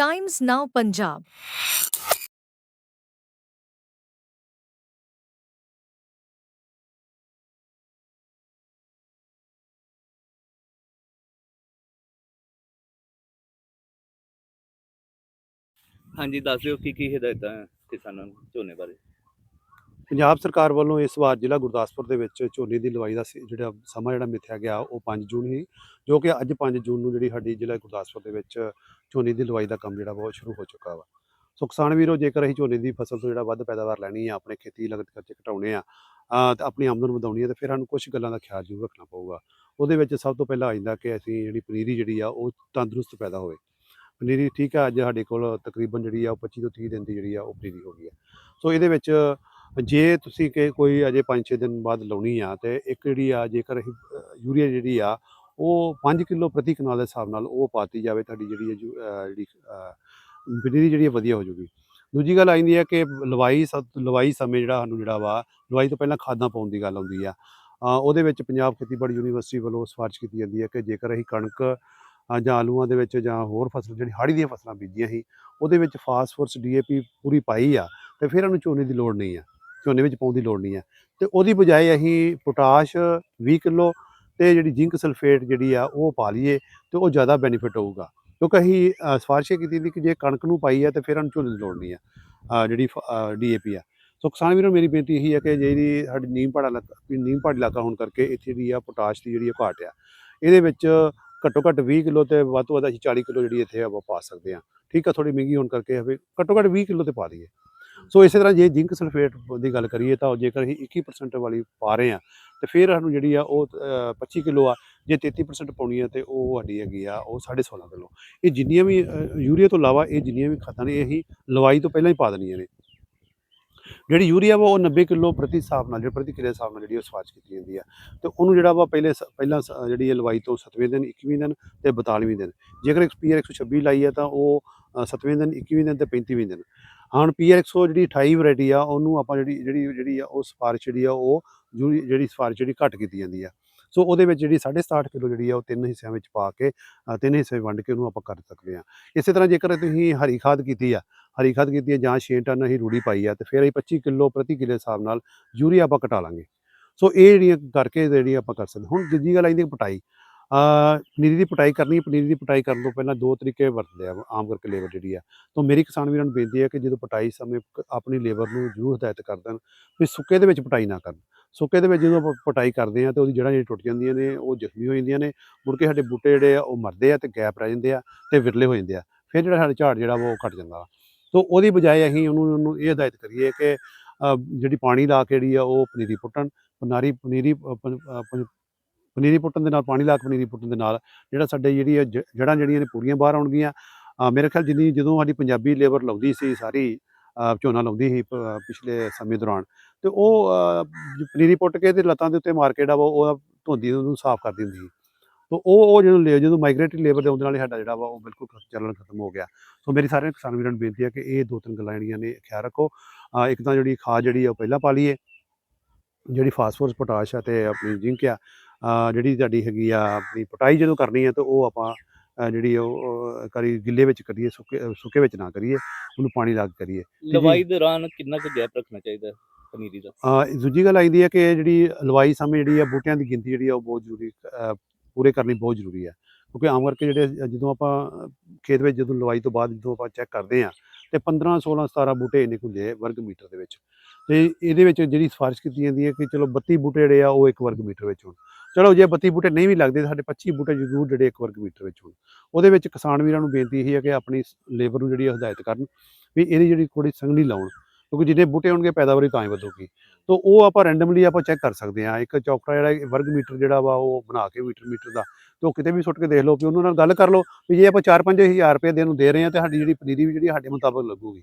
Times ਨਾਓ ਪੰਜਾਬ ਹਾਂਜੀ ਦੱਸ ਦਿਓ ਕੀ ਕੀ ਹਦਾਇਤਾਂ ਹੈ ਕਿਸਾਨਾਂ ਨੂੰ ਝੋਨੇ ਬਾਰੇ ਪੰਜਾਬ ਸਰਕਾਰ ਵੱਲੋਂ ਇਸ ਵਾਰ ਜ਼ਿਲ੍ਹਾ ਗੁਰਦਾਸਪੁਰ ਦੇ ਵਿੱਚ ਝੋਨੇ ਦੀ ਲਵਾਈ ਦਾ ਸੀ- ਜਿਹੜਾ ਸਮਾਂ ਜਿਹੜਾ ਮਿੱਥਿਆ ਗਿਆ, ਉਹ 5 ਜੂਨ ਹੀ, ਜੋ ਕਿ ਅੱਜ 5 ਜੂਨ ਨੂੰ ਜਿਹੜੀ ਸਾਡੀ ਜ਼ਿਲ੍ਹਾ ਗੁਰਦਾਸਪੁਰ ਦੇ ਵਿੱਚ ਝੋਨੇ ਦੀ ਲਵਾਈ ਦਾ ਕੰਮ ਜਿਹੜਾ ਬਹੁਤ ਸ਼ੁਰੂ ਹੋ ਚੁੱਕਾ ਵਾ। ਸੋ ਕਿਸਾਨ ਵੀਰੋ, ਜੇਕਰ ਅਸੀਂ ਝੋਨੇ ਦੀ ਫਸਲ ਤੋਂ ਜਿਹੜਾ ਵੱਧ ਪੈਦਾਵਾਰ ਲੈਣੀ ਆ, ਆਪਣੇ ਖੇਤੀ ਲਗਤ ਖਰਚੇ ਘਟਾਉਣੇ ਆ, ਅਹ ਤੇ ਆਪਣੀ ਆਮਦਨ ਵਧਾਉਣੀ ਆ, ਤੇ ਫਿਰ ਸਾਨੂੰ ਕੁਝ ਗੱਲਾਂ ਦਾ ਖਿਆਲ ਜ਼ਰੂਰ ਰੱਖਣਾ ਪਊਗਾ। ਉਹਦੇ ਵਿੱਚ ਸਭ ਤੋਂ ਪਹਿਲਾਂ ਆ ਜਾਂਦਾ ਕਿ ਅਸੀਂ ਜਿਹੜੀ ਪਨੀਰੀ ਜਿਹੜੀ ਆ, ਉਹ ਤੰਦਰੁਸਤ ਪੈਦਾ ਹੋਵੇ। ਪਨੀਰੀ ਠੀਕ ਆ, ਅੱਜ ਸਾਡੇ ਕੋਲ ਤਕਰੀਬਨ ਜਿਹੜੀ ਆ, ਉਹ 25 ਤੋਂ 30 ਦਿਨ ਦੀ ਜਿਹੜੀ ਆ, ਉਹ ਪਨੀਰੀ ਹੋ ਗਈ ਆ। ਸੋ ਇਹਦੇ ਵਿੱਚ ਜੇ ਤੁਸੀਂ ਕਿ ਕੋਈ ਅਜੇ 5-6 ਦਿਨ ਬਾਅਦ ਲਾਉਣੀ ਆ ਤੇ ਇੱਕ ਜਿਹੜੀ ਆ ਜੇਕਰ ਅਸੀਂ ਯੂਰੀਆ ਜਿਹੜੀ ਆ ਉਹ 5 ਕਿਲੋ ਪ੍ਰਤੀ ਕਨਾਲ ਦੇ ਹਿਸਾਬ ਨਾਲ ਉਹ ਪਾਤੀ ਜਾਵੇ ਤੁਹਾਡੀ ਜਿਹੜੀ ਹੈ ਯੂ- ਜਿਹੜੀ ਅ, ਪਨੀਰੀ ਜਿਹੜੀ ਆ ਵਧੀਆ ਹੋ ਜੂਗੀ। ਦੂਜੀ ਗੱਲ ਆਉਂਦੀ ਹੈ ਕਿ ਲਵਾਈ ਸ- ਲਵਾਈ ਸਮੇਂ ਜਿਹੜਾ ਸਾਨੂੰ ਜਿਹੜਾ ਵਾ ਲਵਾਈ ਤੋਂ ਪਹਿਲਾਂ ਖਾਦਾਂ ਪਾਉਣ ਦੀ ਗੱਲ ਆਉਂਦੀ ਆ। ਉਹਦੇ ਵਿੱਚ ਪੰਜਾਬ ਖੇਤੀਬਾੜੀ ਯੂਨੀਵਰਸਿਟੀ ਵੱਲੋਂ ਸਿਫਾਰਿਸ਼ ਕੀਤੀ ਜਾਂਦੀ ਹੈ ਕਿ ਜੇਕਰ ਅਸੀਂ ਕਣਕ ਜਾਂ ਆਲੂਆਂ ਦੇ ਵਿੱਚ ਜਾਂ ਹੋਰ ਫਸਲ ਜਿਹੜੀ ਹਾੜੀ ਦੀਆਂ ਫਸਲਾਂ ਬੀਜੀਆਂ ਸੀ ਉਹਦੇ ਵਿੱਚ ਫਾਸਫੋਰਸ ਡੀਏਪੀ ਪੂਰੀ ਪਾਈ ਆ ਤੇ ਫਿਰ ਉਹਨੂੰ ਝੋਨੇ ਦੀ ਲੋੜ ਨਹੀਂ ਆ। ਝੋਨੇ ਵਿੱਚ ਪਾਉਣ ਦੀ ਲੋੜ ਨਹੀਂ ਹੈ। ਤੇ ਉਹਦੀ ਬਜਾਏ ਅਸੀਂ ਪੋਟਾਸ਼ 20 ਕਿਲੋ ਤੇ ਜਿਹੜੀ ਜ਼ਿੰਕ ਸਲਫੇਟ ਜਿਹੜੀ ਆ ਉਹ ਪਾ ਲਈਏ ਤੇ ਉਹ ਜ਼ਿਆਦਾ ਬੈਨੀਫਿਟ ਹੋਊਗਾ। ਕਿਉਂਕਿ ਅਸੀਂ ਅ, ਸਿਫਾਰਿਸ਼ ਇਹ ਕੀਤੀ ਸੀ ਕਿ ਜੇ ਕਣਕ ਨੂੰ ਪਾਈ ਹੈ ਤੇ ਫਿਰ ਉਹਨੂੰ ਝੋਨੇ ਦੀ ਲੋੜ ਨਹੀਂ ਆ ਅ, ਜਿਹੜੀ ਡੀਏਪੀ ਆ। ਸੋ ਕਿਸਾਨ ਵੀਰੋ ਮੇਰੀ ਬੇਨਤੀ ਇਹੀ ਹੈ ਕਿ ਜਿਹੜੀ ਸਾਡੀ ਨੀਮ ਪਹਾੜਾ ਇਲਾਕਾ ਨੀਮ ਪਹਾੜੀ ਇਲਾਕਾ ਹੋਣ ਕਰਕੇ ਇੱਥੇ ਜਿਹੜੀ ਆ ਪੋਟਾਸ਼ ਦੀ ਜਿਹੜੀ ਆ ਘਾਟ ਆ ਇਹਦੇ ਵਿੱਚ ਘੱਟੋ ਘੱਟ 20 ਕਿਲੋ ਤੇ ਵੱਧ ਤੋਂ ਵੱਧ ਅਸੀਂ 40 ਕਿਲੋ ਜਿਹੜੀ ਇੱਥੇ ਆਪਾਂ ਪਾ ਸਕਦੇ ਆ। ਠੀਕ ਆ ਥੋੜੀ ਮਹਿੰਗੀ ਹੋਣ ਕਰਕੇ ਘੱਟੋ ਘੱਟ 20 ਕਿਲੋ ਤੇ ਪਾ ਦਈਏ। ਸੋ ਇਸੇ ਤਰ੍ਹਾਂ ਜੇ ਜ਼ਿੰਕ ਸਲਫੇਟ ਦੀ ਗੱਲ ਕਰੀਏ ਤਾਂ ਜੇਕਰ ਅਸੀਂ 21% ਵਾਲੀ ਪਾ ਰਹੇ ਆ ਤੇ ਫਿਰ ਸਾਨੂੰ ਜਿਹੜੀ ਆ ਉਹ ਅ, 25 ਕਿਲੋ ਆ ਜੇ 33% ਪਾਉਣੀ ਆ ਤੇ ਉਹ ਸਾਡੀ ਹੈਗੀ ਆ ਉਹ 16.5 ਕਿਲੋ। ਇਹ ਜਿੰਨੀਆਂ ਵੀ ਯੂਰੀਆ ਤੋਂ ਇਲਾਵਾ ਇਹ ਜਿੰਨੀਆਂ ਵੀ ਖਾਦਾਂ ਨੇ ਇਹ ਅਸੀਂ ਲਵਾਈ ਤੋਂ ਪਹਿਲਾਂ ਹੀ ਪਾ ਦੇਣੀਆਂ ਨੇ। ਜਿਹੜੀ ਯੂਰੀਆ ਵਾ ਉਹ 90 ਕਿਲੋ ਪ੍ਰਤੀ ਹਿਸਾਬ ਨਾਲ ਜਿਹੜੀ ਪ੍ਰਤੀ ਕਿਲੇ ਹਿਸਾਬ ਨਾਲ ਜਿਹੜੀ ਉਹ ਸਵਾਜ ਕੀਤੀ ਜਾਂਦੀ ਆ। ਤੇ ਉਹਨੂੰ ਜਿਹੜਾ ਵਾ ਪਹਿਲੇ ਪਹਿਲਾਂ ਸ- ਜਿਹੜੀ ਇਹ ਲਵਾਈ ਤੋਂ 7ਵੇਂ ਦਿਨ 21ਵੇਂ ਦਿਨ ਤੇ 42ਵੇਂ ਦਿਨ। ਜੇਕਰ ਐਕਸਪੀਆਰ 126 ਲਾਈ ਆ ਤਾਂ ਉਹ 7ਵੇਂ ਦਿਨ 21ਵੇਂ ਦਿਨ ਤੇ 35ਵੇਂ ਦਿਨ। ਹੁਣ ਪੀਆਰ 100 ਜਿਹੜੀ 28 ਵੈਰਾਈਟੀ ਆ, ਉਹਨੂੰ ਆਪਾਂ ਜਿਹੜੀ ਜਿਹੜੀ ਜਿਹੜੀ ਆ ਉਹ ਸਿਫਾਰਿਸ਼ ਜਿਹੜੀ ਆ ਉਹ ਯੂਰੀ- ਜਿਹੜੀ ਸਿਫਾਰਿਸ਼ ਜਿਹੜੀ ਘੱਟ ਕੀਤੀ ਜਾਂਦੀ ਆ। ਸੋ ਉਹਦੇ ਵਿੱਚ ਜਿਹੜੀ 67 ਕਿਲੋ ਜਿਹੜੀ ਆ ਉਹ ਤਿੰਨ ਹਿੱਸਿਆਂ ਵਿੱਚ ਪਾ ਕੇ ਤਿੰਨ ਹਿੱਸੇ ਵੰਡ ਕੇ ਉਹਨੂੰ ਆਪਾਂ ਕਰ ਸਕਦੇ ਆ। ਇਸੇ ਤਰ੍ਹਾਂ ਜੇਕਰ ਤੁਸੀਂ ਹਰੀ ਖਾਦ ਕੀਤੀ ਆ, ਹਰੀ ਖਾਦ ਕੀਤੀ ਆ ਜਾਂ 6 ਟਨ ਅਸੀਂ ਰੂੜੀ ਪਾਈ ਆ, ਤੇ ਫਿਰ ਅਸੀਂ 25 ਕਿਲੋ ਪ੍ਰਤੀ ਕਿਲੇ ਹਿਸਾਬ ਨਾਲ ਯੂਰੀਆ ਆਪਾਂ ਘਟਾ ਲਾਂਗੇ। ਸੋ ਇਹ ਜਿਹੜੀਆਂ ਕਰਕੇ ਜਿਹੜੀ ਆਪਾਂ ਕਰ ਸਕਦੇ, ਹੁਣ ਦੂਜੀ ਗੱਲ ਆਈ ਹੈ ਪਟਾਈ। ਪਨੀਰੀ ਦੀ ਪਟਾਈ ਕਰਨੀ ਪਨੀਰੀ ਦੀ ਪਟਾਈ ਕਰਨ ਤੋਂ ਪਹਿਲਾਂ ਦੋ ਤਰੀਕੇ ਵਰਤਦੇ ਆ ਆਮ ਕਰਕੇ ਲੇਬਰ ਜਿਹੜੀ ਆ। ਤਾਂ ਮੇਰੀ ਕਿਸਾਨ ਵੀਰਾਂ ਨੂੰ ਬੇਨਤੀ ਹੈ ਕਿ ਜਦੋਂ ਪਟਾਈ ਸਮੇਂ ਕ- ਆਪਣੀ ਲੇਬਰ ਨੂੰ ਜ਼ਰੂਰ ਹਦਾਇਤ ਕਰ ਦੇਣ ਵੀ ਸੁੱਕੇ ਦੇ ਵਿੱਚ ਪਟਾਈ ਨਾ ਕਰਨ। ਸੁੱਕੇ ਦੇ ਵਿੱਚ ਜਦੋਂ ਆਪਾਂ ਪਟਾਈ ਕਰਦੇ ਆ ਤੇ ਉਹਦੀ ਜੜ੍ਹਾਂ ਜਿਹੜੀ ਟੁੱਟ ਜਾਂਦੀਆਂ ਨੇ ਉਹ ਜ਼ਖਮੀ ਹੋ ਜਾਂਦੀਆਂ ਨੇ ਮੁੜ ਕੇ ਸਾਡੇ ਬੂਟੇ ਜਿਹੜੇ ਆ ਉਹ ਮਰਦੇ ਆ ਤੇ ਗੈਪ ਰਹਿ ਜਾਂਦੇ ਆ ਤੇ ਵਿਰਲੇ ਹੋ ਜਾਂਦੇ ਆ ਫਿਰ ਜਿਹੜਾ ਸਾਡਾ ਝਾੜ ਜਿਹੜਾ ਵਾ ਉਹ ਘਟ ਜਾਂਦਾ ਵਾ। ਤੋ ਉਹਦੀ ਬਜਾਏ ਅਸੀਂ ਉਹਨੂੰ ਉਹਨੂੰ ਇਹ ਹਦਾਇਤ ਕਰੀਏ ਕਿ ਜਿਹੜੀ ਪਾਣੀ ਲਾ ਕੇ ਜਿਹੜੀ ਆ ਉਹ ਪਨੀਰੀ ਪੁੱਟਣ ਪਨਾਰੀ ਪਨੀਰੀ ਅ, ਪਨੀਰੀ ਪੁੱਟਣ ਦੇ ਨਾਲ, ਪਾਣੀ ਲਾ ਕੇ ਪਨੀਰੀ ਪੁੱਟਣ ਦੇ ਨਾਲ, ਜਿਹੜਾ ਸਾਡੇ ਜਿਹੜੀ ਇਹ ਜ- ਜੜ੍ਹਾਂ ਜਿਹੜੀਆਂ ਨੇ ਪੂਰੀਆਂ ਬਾਹਰ ਆਉਣਗੀਆਂ। ਮੇਰੇ ਖਿਆਲ ਜਿੰਨੀ ਜਦੋਂ ਸਾਡੀ ਪੰਜਾਬੀ ਲੇਬਰ ਲਾਉਂਦੀ ਸੀ, ਸਾਰੀ ਝੋਨਾ ਲਾਉਂਦੀ ਸੀ ਪਿਛਲੇ ਸਮੇਂ ਦੌਰਾਨ, ਤੇ ਉਹ ਪਨੀਰੀ ਪੁੱਟ ਕੇ ਤੇ ਲੱਤਾਂ ਦੇ ਉੱਤੇ ਮਾਰਕੀਟ ਆ ਵਾ ਉਹ ਧੋਂਦੀ ਉਹਨੂੰ ਸਾਫ਼ ਕਰ ਦਿੰਦੀ ਸੀ। ਤੋ ਉਹ ਉਹ ਜਦੋਂ ਲੇ- ਜਦੋਂ ਮਾਈਗ੍ਰੇਟਰੀ ਲੇਬਰ ਦੇ ਆਉਣ ਨਾਲ ਹੀ ਸਾਡਾ ਜਿਹੜਾ ਵਾ, ਉਹ ਬਿਲਕੁਲ ਚੱਲਣ ਖਤਮ ਹੋ ਗਿਆ। ਸੋ ਮੇਰੀ ਸਾਰੇ ਕਿਸਾਨ ਵੀਰਾਂ ਨੂੰ ਬੇਨਤੀ ਹੈ ਕਿ ਇਹ ਦੋ ਤਿੰਨ ਗੱਲਾਂ ਜਿਹੜੀਆਂ ਨੇ ਖਿਆਲ ਰੱਖੋ। ਇੱਕ ਤਾਂ ਜਿਹੜੀ ਖਾਦ ਜਿਹੜੀ ਆ, ਉਹ ਪਹਿਲਾਂ ਪਾ ਲਈਏ। ਜਿਹੜੀ ਫਾਸਫੋਰਸ, ਪੋਟਾਸ਼ ਆ ਤੇ ਆਪਣੀ ਜ਼ਿੰਕ ਆ ਜਿਹੜੀ ਤੁਹਾਡੀ ਹੈਗੀ ਆ ਆਪਣੀ ਪਟਾਈ ਜਦੋਂ ਕਰਨੀ ਹੈ ਤਾਂ ਉਹ ਆਪਾਂ ਜਿਹੜੀ ਉਹ ਕਰੀ ਗਿੱਲੇ ਵਿੱਚ ਕਰੀਏ ਸੁੱਕੇ ਸੁੱਕੇ ਵਿੱਚ ਨਾ ਕਰੀਏ ਉਹਨੂੰ ਪਾਣੀ ਲਾ ਕੇ ਕਰੀਏ। ਲਵਾਈ ਦੌਰਾਨ ਕਿੰਨਾ ਕੁ ਗੈਪ ਰੱਖਣਾ ਚਾਹੀਦਾ ਹੈ ਪਨੀਰੀ ਦਾ? ਅ, ਦੂਜੀ ਗੱਲ ਆਈਦੀ ਹੈ ਕਿ ਜਿਹੜੀ ਲਵਾਈ ਸਮੇਂ ਜਿਹੜੀ ਆ ਬੂਟਿਆਂ ਦੀ ਗਿਣਤੀ ਜਿਹੜੀ ਆ ਉਹ ਬਹੁਤ ਜ਼ਰੂਰੀ ਪੂਰੇ ਕਰਨੀ ਬਹੁਤ ਜ਼ਰੂਰੀ ਹੈ ਕਿਉਂਕਿ ਆਮ ਕਰਕੇ ਜਿਹੜੇ ਜਦੋਂ ਆਪਾਂ ਖੇਤ ਵਿੱਚ ਜਦੋਂ ਲਵਾਈ ਤੋਂ ਬਾਅਦ ਜਦੋਂ ਆਪਾਂ ਚੈੱਕ ਕਰਦੇ ਆ ਤੇ 15 16 17 ਬੂਟੇ ਇੰਨੇ ਹੁੰਦੇ ਆ ਵਰਗ ਮੀਟਰ ਦੇ ਵਿੱਚ। ਤੇ ਇਹਦੇ ਵਿੱਚ ਜਿਹੜੀ ਸਿਫਾਰਿਸ਼ ਕੀਤੀ ਜਾਂਦੀ ਹੈ ਕਿ ਚਲੋ 32 ਬੂਟੇ ਜਿਹੜੇ ਆ ਉਹ ਇੱਕ ਵਰਗ ਮੀਟਰ ਵਿੱਚ ਹੋਣ। ਚਲੋ ਜੇ 32 ਬੂਟੇ ਨਹੀਂ ਵੀ ਲੱਗਦੇ ਤਾਂ ਸਾਡੇ 25 ਬੂਟੇ ਜ਼ਰੂਰ ਜਿਹੜੇ ਇੱਕ ਵਰਗ ਮੀਟਰ ਵਿੱਚ ਹੋਣ। ਉਹਦੇ ਵਿੱਚ ਕਿਸਾਨ ਵੀਰਾਂ ਨੂੰ ਬੇਨਤੀ ਇਹ ਹੈ ਕਿ ਆਪਣੀ ਲੇਬਰ ਨੂੰ ਜਿਹੜੀ ਹਦਾਇਤ ਕਰਨ ਵੀ ਇਹਦੀ ਜਿਹੜੀ ਥੋੜੀ ਸੰਘਣੀ ਲਾਉਣ, ਕਿਉਂਕਿ ਜਿੰਨੇ ਬੂਟੇ ਹੋਣਗੇ ਪੈਦਾਵਾਰੀ ਤਾਂ ਹੀ ਵਧੂਗੀ। ਤੋ ਉਹ ਆਪਾਂ ਰੈਂਡਮਲੀ ਆਪਾਂ ਚੈੱਕ ਕਰ ਸਕਦੇ ਹਾਂ। ਇੱਕ ਚੌਕੜਾ ਜਿਹੜਾ ਵਰਗ ਮੀਟਰ ਜਿਹੜਾ ਵਾ ਉਹ ਬਣਾ ਕੇ ਮੀਟਰ ਮੀਟਰ ਦਾ, ਤੇ ਉਹ ਕਿਤੇ ਵੀ ਸੁੱਟ ਕੇ ਦੇਖ ਲਓ ਵੀ ਉਹਨਾਂ ਨਾਲ ਗੱਲ ਕਰ ਲਓ ਵੀ ਜੇ ਆਪਾਂ 4-5000 ਰੁਪਏ ਦੇ ਨੂੰ ਦੇ ਰਹੇ ਹਾਂ ਤੇ ਸਾਡੀ ਜਿਹੜੀ ਪਨੀਰੀ ਵੀ ਜਿਹੜੀ ਸਾਡੇ ਮੁਤਾਬਕ ਲੱਗੂਗੀ।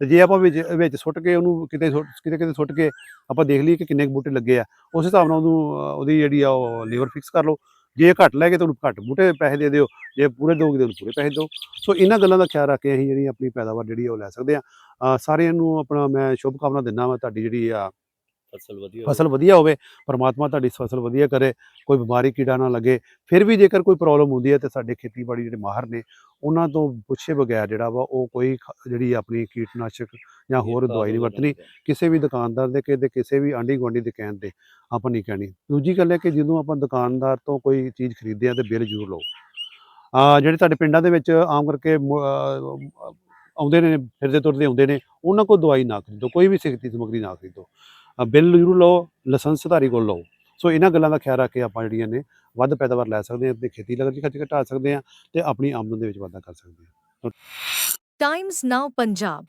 ਤੇ ਜੇ ਆਪਾਂ ਵਿੱਚ ਵਿੱਚ ਸੁੱਟ ਕੇ ਉਹਨੂੰ ਕਿਤੇ ਸੁੱਟ, ਕਿਤੇ ਕਿਤੇ ਸੁੱਟ ਕੇ ਆਪਾਂ ਦੇਖ ਲਈਏ ਕਿ ਕਿੰਨੇ ਕੁ ਬੂਟੇ ਲੱਗੇ ਆ, ਉਸ ਹਿਸਾਬ ਨਾਲ ਉਹਨੂੰ ਉਹਦੀ ਜਿਹੜੀ ਆ ਉਹ ਲੀਵਰ ਫਿਕਸ ਕਰ ਲਓ। ਜੇ ਘੱਟ ਲੈ ਕੇ ਤੁਹਾਨੂੰ ਘੱਟ ਬੂਟੇ ਪੈਸੇ ਦੇ ਦਿਓ, ਜੇ ਪੂਰੇ ਦੋਗੇ ਤਾਂ ਉਹਨੂੰ ਪੂਰੇ ਪੈਸੇ ਦਿਓ। ਸੋ ਇਹਨਾਂ ਗੱਲਾਂ ਦਾ ਖਿਆਲ ਰੱਖ ਕੇ ਅਸੀਂ ਜਿਹੜੀ ਆਪਣੀ ਪੈਦਾਵਾਰ ਜਿਹੜੀ ਆ ਉਹ ਲੈ ਸਕਦੇ ਆ। ਸਾਰਿਆਂ ਨੂੰ ਆਪਣਾ ਮੈਂ ਸ਼ੁਭ ਕਾਮਨਾ ਦਿੰਦਾ ਵਾਂ, ਤੁਹਾਡੀ ਜਿਹੜੀ ਆ ਫਸਲ ਵਧੀਆ ਫਸਲ ਵਧੀਆ ਹੋਵੇ ਪਰਮਾਤਮਾ ਤੁਹਾਡੀ ਫਸਲ ਵਧੀਆ ਕਰੇ ਕੋਈ ਬਿਮਾਰੀ ਕੀੜਾ ਨਾ ਲੱਗੇ। ਫਿਰ ਵੀ ਜੇਕਰ ਕੋਈ ਪ੍ਰੋਬਲਮ ਹੁੰਦੀ ਹੈ ਤੇ ਸਾਡੇ ਖੇਤੀਬਾੜੀ ਜਿਹੜੇ ਮਾਹਰ ਨੇ ਉਹਨਾਂ ਤੋਂ ਪੁੱਛੇ ਬਗੈਰ ਜਿਹੜਾ ਵਾ ਉਹ ਕੋਈ ਜਿਹੜੀ ਆਪਣੀ ਕੀਟਨਾਸ਼ਕ ਜਾਂ ਹੋਰ ਦਵਾਈ ਨਹੀਂ ਵਰਤਣੀ ਕਿਸੇ ਵੀ ਦੁਕਾਨਦਾਰ ਦੇ ਕਿਤੇ ਕਿਸੇ ਵੀ ਆਂਢੀ ਗੁਆਂਢੀ ਦੇ ਕਹਿਣ ਤੇ ਆਪਾਂ ਨਹੀਂ ਕਹਿਣੀ। ਦੂਜੀ ਗੱਲ ਹੈ ਕਿ ਜਦੋਂ ਆਪਾਂ ਦੁਕਾਨਦਾਰ ਤੋਂ ਕੋਈ ਚੀਜ਼ ਖਰੀਦਦੇ ਆ ਤੇ ਬਿੱਲ ਜ਼ਰੂਰ ਲਓ। ਆ ਜਿਹੜੇ ਤੁਹਾਡੇ ਪਿੰਡਾਂ ਦੇ ਵਿੱਚ ਆਮ ਕਰਕੇ ਆਉਂਦੇ ਨੇ ਫਿਰਦੇ ਤੁਰਦੇ ਆਉਂਦੇ ਨੇ ਉਹਨਾਂ ਕੋਲ ਦਵਾਈ ਨਾ ਖਰੀਦੋ ਕੋਈ ਵੀ ਸਿਹਤੀ ਸਮੱਗਰੀ ਨਾ ਖਰੀਦੋ। ਬਿੱਲ ਜ਼ਰੂਰ ਲਓ, ਲਾਇਸੈਂਸ ਧਾਰੀ ਕੋਲ ਲਓ। ਸੋ ਇਹਨਾਂ ਗੱਲਾਂ ਦਾ ਖਿਆਲ ਰੱਖ ਕੇ ਆਪਾਂ ਜਿਹੜੀਆਂ ਨੇ ਵੱਧ ਪੈਦਾਵਾਰ ਲੈ ਸਕਦੇ ਹਾਂ ਤੇ ਖੇਤੀ ਲਗਤ 'ਚ ਖਰਚ ਘਟਾ ਸਕਦੇ ਹਾਂ ਤੇ ਆਪਣੀ ਆਮਦਨ ਦੇ ਵਿੱਚ ਵਾਧਾ ਕਰ ਸਕਦੇ ਹਾਂ। ਟਾਈਮਸ ਨਾਓ ਪੰਜਾਬ